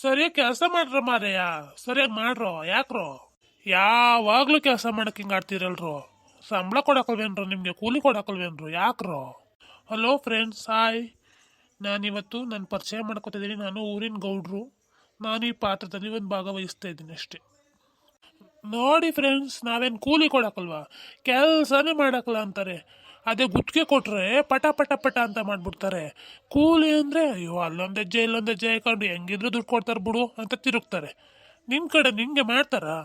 ಸರಿಯಾಗಿ ಕೆಲಸ ಮಾಡ್ರ ಮಾರಯ್ಯ. ಸರಿಯಾಗಿ ಮಾಡ್ರೋ, ಯಾಕ್ರೋ? ಯಾವಾಗ್ಲೂ ಕೆಲಸ ಮಾಡಕ್ ಹಿಂಗ್ ಸಂಬಳ ಕೊಡಕಲ್ವೇನ್ರು ನಿಮ್ಗೆ? ಕೂಲಿ ಕೊಡಕಲ್ವೇನ್ರು? ಯಾಕ್ರೋ? ಹಲೋ ಫ್ರೆಂಡ್ಸ್ ಹಾಯ್ ನಾನಿವತ್ತು ನನ್ನ ಪರಿಚಯ ಮಾಡ್ಕೊತಿದ್ದೀನಿ. ನಾನು ಊರಿನ ಗೌಡ್ರು. ನಾನು ಈ ಪಾತ್ರದಲ್ಲಿ ಒಂದು ಭಾಗವಹಿಸ್ತಾ ಇದ್ದೀನಿ ಅಷ್ಟೇ. ನೋಡಿ ಫ್ರೆಂಡ್ಸ್ ನಾವೇನು ಕೂಲಿ ಕೊಡಕಲ್ವಾ? ಕೆಲಸನೇ ಮಾಡಕಲ್ಲ ಅಂತಾರೆ. ಅದೇ ಗುತ್ತಿಗೆ ಕೊಟ್ಟರೆ ಪಟ ಪಟ ಪಟ ಅಂತ ಮಾಡ್ಬಿಡ್ತಾರೆ. ಕೂಲಿ ಅಂದರೆ, ಅಯ್ಯೋ, ಅಲ್ಲೊಂದು ಹೆಜ್ಜೆ, ಇಲ್ಲೊಂದು ಹೆಜ್ಜೆ ಹಾಕೊಂಡು ಹೆಂಗಿದ್ರು ದುಡ್ಡು ಕೊಡ್ತಾರೆ ಬಿಡು ಅಂತ ತಿರುಗ್ತಾರೆ. ನಿಮ್ಮ ಕಡೆ ನಿಂಗೆ ಮಾಡ್ತಾರಾ?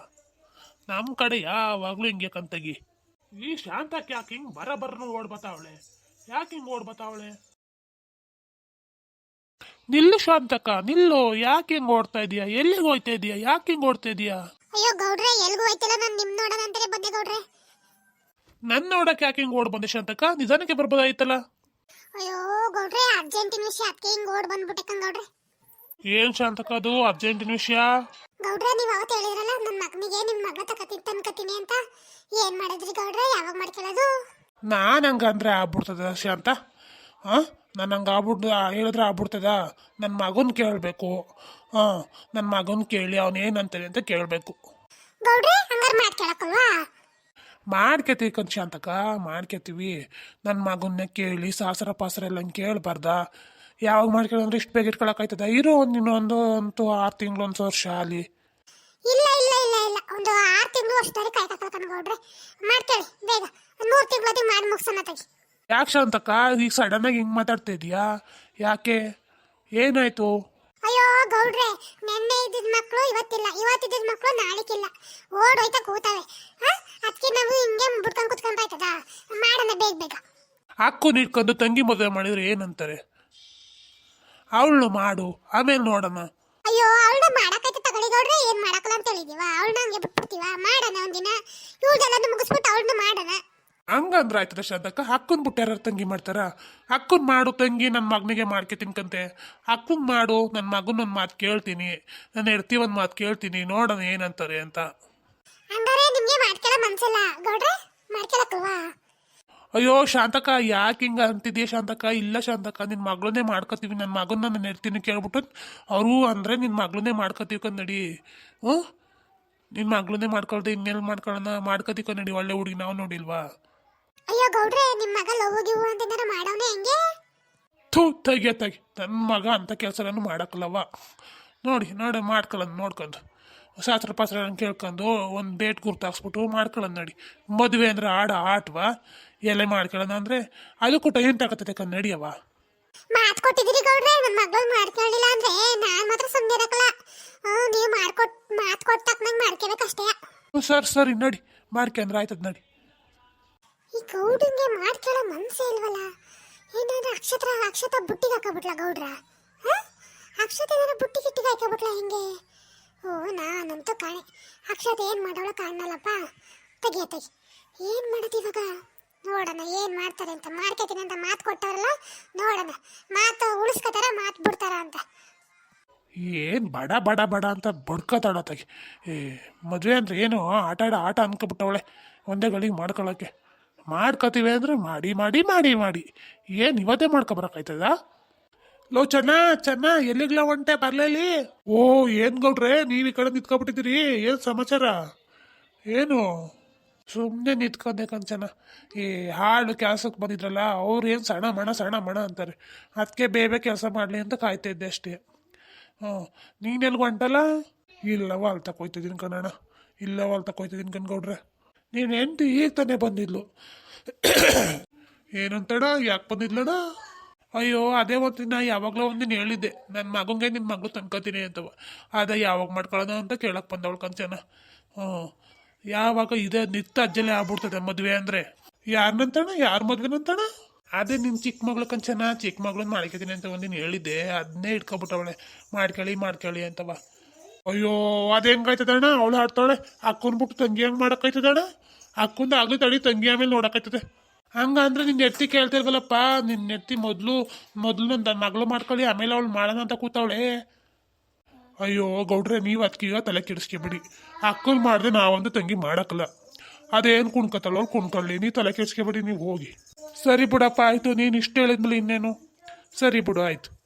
ನಮ್ಮ ಕಡೆ ಯಾವಾಗಲೂ ಹಿಂಗೆ ಕಂತಗಿ. ಈ ಶಾಂತಕ್ಕೆ ಯಾಕೆ ಹಿಂಗೆ ಬರ ಬರನು ಓಡ್ ಬತಾವಳೆ ಯಾಕೆ ಹಿಂಗೆ ಓಡ್ ಬತಾವಳೆ ನಿಲ್ಲು ಶಾಂತಕ್ಕ, ನಿಲ್ಲು. ಯಾಕೆ ಹಿಂಗೆ ಓಡ್ತಾ ಇದೀಯಾ? ಎಲ್ಲಿಗೆ ಹೋಯ್ತಾ ಇದೀಯಾ? ಯಾಕೆ ಹಿಂಗೆ ಓಡ್ತಾ ಇದೀಯಾ? ಅಯ್ಯೋ ಗೌಡ್ರೆ, ಎಲ್ಗೂ ಹೋಯ್ತಿಲ್ಲ ನಾನು ನಿಮ್ ನೋಡೋಣ ಅಂತಾನೆ ಗೌಡ್ರೆ. ನನ್ನ ನೋಡಕ್ಕೆ ಯಾಕೆ ಹಿಂಗೆ ಓಡ್ ಬಂದೆ ಶಾಂತಕ್ಕ? ನಿಧಾನಕ್ಕೆ ಬರ್ಬೋದಾಯ್ತಲ್ಲ? ಅಯ್ಯೋ ಗೌಡ್ರೆ ಅರ್ಜೆಂಟಿನ ವಿಷಯ ಅದಕ್ಕೆ ಹಿಂಗ್ ಓಡ್ ಬಂದ್ಬಿಟ್ಟೆ ಕಣ್ ಗೌಡ್ರೆ. ಏನ್ ಶಾಂತಕ್ಕ ಅದು? ಅರ್ಜೆಂಟಿನ ವಿಷಯ? ಗೌಡ್ರೆ ನೀವು ಅವತ್ತು ಹೇಳಿದ್ರಲ್ಲ ನನ್ನ ಮಗನಿಗೆ ನಿಮ್ ಮಗಳ ತಕತೀನಿ ತನ್ಕತೀನಿ ಅಂತ. ಏನ್ ಮಾಡಿದ್ರಿ ಗೌಡ್ರೆ ಯಾವಾಗ ಮಾಡ್ಕೊಳ್ಳೋದು ನಾನು ಹಂಗಂದ್ರೆ ಆಗ್ಬಿಡ್ತದ ಶಾಂತ? ಹಾಂ? ನಾನು ಹಂಗೆ ಆಗ್ಬಿಡ್ದ ಹೇಳಿದ್ರೆ ಆಗ್ಬಿಡ್ತದ? ನನ್ನ ಮಗನ ಕೇಳಬೇಕು. ಹಾಂ ನನ್ನ ಮಗನ ಕೇಳಿ ಅವನು ಏನಂತಾನೆ ಅಂತ ಕೇಳಬೇಕು. ಗೌಡ್ರೆ ಹಂಗಾರೆ ಮಾಡ್ಕೊಳಕಲ್ವಾ ಮಾಡ್ಕೊತೀವಿ ಕಂಚಿ ಶಾಂತಕ್ಕ ಮಾಡ್ಕೊತೀವಿ. ನನ್ನ ಮಗನ್ನ ಕೇಳಿ ಸಾಸರ ಪಾಸರ ಎಲ್ಲ ಕೇಳಬಾರ್ದ. ಯಾವಾಗ ಮಾಡ್ಕೊಳ್ಳೋದ್ರೆ ಇಷ್ಟು ಬೇಗ ಇಟ್ಕೊಳಕಾಯ್ತದ ಇರೋ ಒಂದು ಇನ್ನೊಂದು ಅಂತೂ ಆರು ತಿಂಗಳು ಒಂದು ವರ್ಷ ಅಲ್ಲಿ ಇಲ್ಲ ಇಲ್ಲ ಇಲ್ಲ ಇಲ್ಲ. ಒಂದು ಆರು ತಿಂಗಳು ಕಣ್ ಗೌಡ್ರೆ ಮಾಡ್ಕೊಳ್ಳಿ ಬೇಗ. ಮೂರು ಮೂರ್ ತಿಂಗಳು ಮಾಡಿ ಮುಗಿಸೋಣ ತಗಿ ಯಾಕೆ ಶಾಂತಕ್ಕ? ಈಗ ಸಡನ್ನಾಗಿ ಹಿಂಗೆ ಮಾತಾಡ್ತಾ ಇದೀಯಾ? ಯಾಕೆ? ಏನಾಯ್ತು? ಅಯ್ಯೋ ಗೌಡ್ರೆ ನೆನ್ನೆ ಇದ್ದಿದ್ ಮಕ್ಕಳು ಇವತ್ತಿಲ್ಲ. ಇವತ್ತಿದ್ದ ಮಕ್ಕಳು ನಾಳೆಗಿಲ್ಲ ಓಡೋಯ್ತಾ ಕೂತಾವೆ. ಅದಕ್ಕೆ ನಾವು ಹಿಂಗೆ ಬಿಡ್ಕೊಂಡು ಕುತ್ಕೊಂಡ್ ಬೈತದ ಮಾಡೋಣ ಬೇಗ ಬೇಗ. ಹಾಕು ನಿಟ್ಕೊಂಡು ತಂಗಿ ಮದುವೆ ಮಾಡಿದ್ರೆ ಏನಂತಾರೆ? ಅವಳು ಮಾಡು ಆಮೇಲೆ ನೋಡೋಣ. ಅಯ್ಯೋ ಅವಳು ಮಾಡಕೈತೆ ಗೌಡ್ರೆ ಏನ್ ಮಾಡಕಲ್ಲ ಅಂತ ಹೇಳಿದೀವ? ಅವಳನ್ನ ಹಂಗೆ ಬಿಟ್ಬಿಡ್ತೀವ? ಮಾಡೋಣ ಒಂದಿನ. ಇವ್ಳದೆಲ್ಲ ಮುಗಿಸ್ಬಿಟ್ಟು ಅವಳನ್ನ ಮಾಡೋಣ. ಹಂಗಂದ್ರೆ ಆಯ್ತದ ಶ್ರದ್ಧಕ್ಕ? ಅಕ್ಕನ್ ಬಿಟ್ಟಾರ ತಂಗಿ ಮಾಡ್ತಾರ? ಅಕ್ಕನ್ ಮಾಡು ತಂಗಿ ನನ್ನ ಮಗನಿಗೆ ಮಾಡ್ಕೆ ತಿನ್ಕಂತೆ. ಅಕ್ಕನ್ ಮಾಡು ನನ್ನ ಮಗನ ಒಂದು ಮಾತು ಕೇಳ್ತೀನಿ. ನನ್ನ ಹೆಡ್ತಿ ಒಂದು ಮಾತು ಕೇಳ್ತೀನಿ ನೋಡೋಣ ಏನಂತಾರೆ ಅಂತ. ಮನ್ಸಿಲ್ಲ ಗೌಡ್ರೆ ಮಾಡ್ಕೊಳಕ್ವಾ ಅಯ್ಯೋ ಶಾಂತಕ ಯಾಕೆ ಹಿಂಗ ಅಂತಿದ್ಯಾ ಶಾಂತಕ ಇಲ್ಲ ಶಾಂತಕ ನಿನ್ನ ಮಗಳನ್ನೇ ಮಾಡ್ಕೋತೀವಿ ನನ್ನ ಮಗನ ನನ್ನ ನೆಡ್ತೀನಿ ಕೇಳ್ಬಿಟ್ಟು ಅವರು ಅಂದರೆ ನಿನ್ನ ಮಗಳನ್ನೇ ಮಾಡ್ಕೋತೀವಿ ಕನ್ನಡಿ. ಹ್ಞೂ ನಿನ್ನ ಮಗಳನ್ನೇ ಮಾಡ್ಕೊಳ್ದೆ ಇನ್ನೆಲ್ಲಿ ಮಾಡ್ಕೊಳ್ಳೋಣ ಮಾಡ್ಕೋತೀವಿ ಕನ್ನಡಿ ಒಳ್ಳೆ ಹುಡುಗಿ ನಾವು ನೋಡಿಲ್ವಾ? ಅಯ್ಯೋ ಗೌಡ್ರೆ ನಿಮ್ಮ ಮಗ ಲವ್ ಗಿವ್ ಅಂತ ಏನಾರ ಮಾಡೋಣ ಹೆಂಗೆ? ಥೂ ತೆಗಿಯ ತೆಗಿ. ನನ್ನ ಮಗ ಅಂತ ನಾನು ಮಾಡಕ್ಕಲ್ಲವ ನೋಡಿ ನೋಡಿ ಮಾಡ್ಕೊಳ್ಳೋದು ನೋಡ್ಕೊಂಡು. ಶಾಸ್ತ್ರ ಪಾಸ್ತ್ರ ಕೇಳ್ಕೊಂಡು ಒಂದು ಡೇಟ್ ಗುರ್ತಾಕ್ಸ್ಬಿಟ್ಟು ಮಾಡ್ಕೊಳ್ಳೋದು ನೋಡಿ. ಮದುವೆ ಅಂದ್ರೆ ಆಡ ಆಟವಾ ಎಲೆ ಮಾಡ್ಕೊಳ್ಳೋಣ ಅಂದರೆ ಅದಕ್ಕೂ ಟೈಮ್ ತಗೋತೈತೆ ಕಣ್ ನಡಿಯವ ಮಾತ್ ಕೊಟ್ಟಿದ್ದೀರಿ ಗೌಡ್ರೆ ನನ್ನ ಮಗಳು ಮಾಡ್ಕೊಳ್ಳಿಲ್ಲ ಅಂದ್ರೆ ನಾನು ಮಾತ್ರ ಸುಮ್ಮನೆ ಇರಕಲ್ಲ ನೀವು ಮಾಡ್ಕೊಟ್ ಮಾತ್ ಕೊಟ್ಟ ತಕ್ಕನಂಗ್ ಮಾಡ್ಕೋಬೇಕಷ್ಟೇ. ಸರ್ ಸರಿ ನಡಿ. ಮಾಡ್ಕೊಂಡ್ರೆ ಆಯ್ತದ ನಡಿ. ಈ ಗೌಡಂಗೆ ಮಾಡ್ಕೊಳ್ಳೋ ಮನ್ಸೇ ಇಲ್ವಲ್ಲ? ಏನಾದ್ರೆ ಅಕ್ಷತ್ರ ಅಕ್ಷತ ಬುಟ್ಟಿಗೆ ಹಾಕಬಿಟ್ಲ ಗೌಡ್ರ? ಅಕ್ಷತ ಏನಾರ ಬುಟ್ಟಿ ಗಿಟ್ಟಿಗೆ ಹಾಕಬಿಟ್ಲ ಹಿಂಗೆ? ಕಾಣೆ. ಅಕ್ಷತೆ ಏನ್ ಮಾಡೋಳು ಕಾಣಲ್ಲಪ್ಪ ತೆಗಿಯ ತೆಗಿ. ಏನ್ ಮಾಡೋದು ಇವಾಗ? ನೋಡೋಣ, ಏನ್ ಮಾಡ್ತಾರೆ ಅಂತ. ಮಾರ್ಕೆಟಿಂಗ್ ಅಂತ ಮಾತು ಕೊಟ್ಟವ್ರಲ್ಲ, ನೋಡೋಣ. ಮಾತು ಉಳಿಸ್ಕೊತಾರ, ಮಾತು ಬಿಡ್ತಾರ ಅಂತ. ಏನು ಬಡ ಬಡ ಬಡ ಅಂತ ಬಡ್ಕೋತಾಡತ್ತಾಗಿ ಏ, ಮದುವೆ ಅಂದ್ರೆ ಏನು? ಆಟ ಆಡ, ಆಟ ಅನ್ಕೊಬಿಟ್ಟವಳೆ. ಒಂದೇ ಗಳಿಗೆ ಮಾಡ್ಕೊಳ್ಳೋಕ್ಕೆ ಮಾಡ್ಕೋತೀವಿ ಅಂದ್ರೆ ಮಾಡಿ ಮಾಡಿ ಮಾಡಿ ಮಾಡಿ. ಏನು ಇವತ್ತೇ ಮಾಡ್ಕೊಬರಕಾಯ್ತದ ಲೋ, ಚೆನ್ನ ಚೆನ್ನ ಎಲ್ಲಿಗ್ಲ ಹೊಂಟೆ ಬರ್ಲೇಲಿ ಓ, ಏನ್ ಗೌಡ್ರೆ, ನೀವ್ ಈ ಕಡೆ ನಿಂತ್ಕೊಬಿಟ್ಟಿದ್ದೀರಿ. ಏನ್ ಸಮಾಚಾರ? ಏನು? ಸುಮ್ಮನೆ ನಿಂತ್ಕೊಂಡೆ ಕಂಚನ ಈ ಹಾಳು ಕೆಲಸಕ್ಕೆ ಬಂದಿದ್ರಲ್ಲ, ಅವ್ರು ಏನು ಸಣ್ಣ ಮಣ ಸಣ್ಣ ಮಣ ಅಂತಾರೆ. ಅದಕ್ಕೆ ಬೇಬೆ ಕೆಲಸ ಮಾಡಲಿ ಅಂತ ಕಾಯ್ತಾ ಇದ್ದೆ ಅಷ್ಟೇ. ಹ್ಞೂ ನೀನೆಲ್ಗೂ ಹೊಂಟಲ್ಲ ಇಲ್ಲವ ಅಲ್ಲಿ ತಕೊಯ್ತಿದ್ದೀನಿ ಕಣಣ್ಣ ಇಲ್ಲವ ಅಲ್ಲಿ ತಕೊಯ್ತಿದ್ದೀನಿ ಕಣ್ಗೌಡ್ರೆ ನೀನು ಎಂಟು ಈಗ ತಾನೇ ಬಂದಿದ್ಲು. ಏನಂತಡ ಯಾಕೆ ಬಂದಿದ್ಲಡ ಅಯ್ಯೋ, ಅದೇ ಹೊತ್ತು ನಾ ಯಾವಾಗಲೋ ಒಂದಿನ ಹೇಳಿದ್ದೆ ನನ್ನ ಮಗಂಗೆ ನಿಮ್ಮ ಮಗಳು ತನ್ಕೋತೀನಿ ಅಂತವ. ಅದೇ ಯಾವಾಗ ಮಾಡ್ಕೊಳ್ಳೋಣ ಅಂತ ಕೇಳಕ್ಕೆ ಬಂದವಳು ಕಂಚನ. ಹ್ಞೂ. ಯಾವಾಗ ಇದೇ ನಿತ್ಯ ಅಜ್ಜಲೇ ಆಗ್ಬಿಡ್ತದೆ ಮದುವೆ ಅಂದರೆ. ಯಾರನ್ನಂತಣ ಯಾರ ಮದುವೆನಂತಣ ಅದೇ ನಿನ್ನ ಚಿಕ್ಕ ಮಗಳು ಕಂಚನ ಚಿಕ್ಕ ಮಗಳನ್ನ ಮಾಡ್ಕೊತೀನಿ ಅಂತ ಒಂದಿನ ಹೇಳಿದ್ದೆ ಅದನ್ನೇ ಇಟ್ಕೊಬಿಟ್ಟವಳೆ. ಮಾಡ್ಕೊಳ್ಳಿ ಮಾಡ್ಕೊಳ್ಳಿ ಅಂತವ. ಅಯ್ಯೋ, ಅದು ಹೆಂಗಾಯ್ತದಣ್ಣ? ಅವಳು ಆಡ್ತಾಳೆ ಅಕ್ಕನ್ಬಿಟ್ಟು ತಂಗಿ ಹೆಂಗೆ ಮಾಡೋಕ್ಕಾಯ್ತದಣ್ಣ? ಅಕ್ಕಂದು ಆಗ್ಲಿ ತಡಿ, ತಂಗಿ ಆಮೇಲೆ ನೋಡೋಕ್ಕಾಯ್ತದೆ. ಹಂಗಂದ್ರೆ ನಿನ್ನ ಎತ್ತಿ ಕೇಳ್ತಿರ್ವಲ್ಲಪ್ಪ ನಿನ್ನ ಎತ್ತಿ ಮೊದಲು ಮೊದಲು ನನ್ನ ಮಗಳು ಮಾಡ್ಕೊಳ್ಳಿ, ಆಮೇಲೆ ಅವಳು ಮಾಡೋಣ ಅಂತ ಕೂತವಳೆ. ಅಯ್ಯೋ, ಗೌಡ್ರೆ, ನೀವು ಅದಕ್ಕೆ ಈಗ ತಲೆ ಕೆಡಿಸ್ಕೊಬಿಡಿ. ಅಕ್ಕಲ್ ಮಾಡಿದೆ ನಾವೊಂದು ತಂಗಿ ಮಾಡಕ್ಕಲ್ಲ. ಅದೇನು ಕುಣ್ಕತ್ತಲ್ಲ ಅವ್ಳು ಕುಣ್ಕೊಳ್ಳಿ. ನೀವು ತಲೆ ಕೆಡಿಸ್ಕೊಬಿಡಿ, ನೀವು ಹೋಗಿ. ಸರಿ ಬಿಡಪ್ಪ, ಆಯಿತು. ನೀನು ಇಷ್ಟು ಹೇಳಿದ್ಮೇಲೆ ಇನ್ನೇನು? ಸರಿ ಬಿಡು, ಆಯಿತು.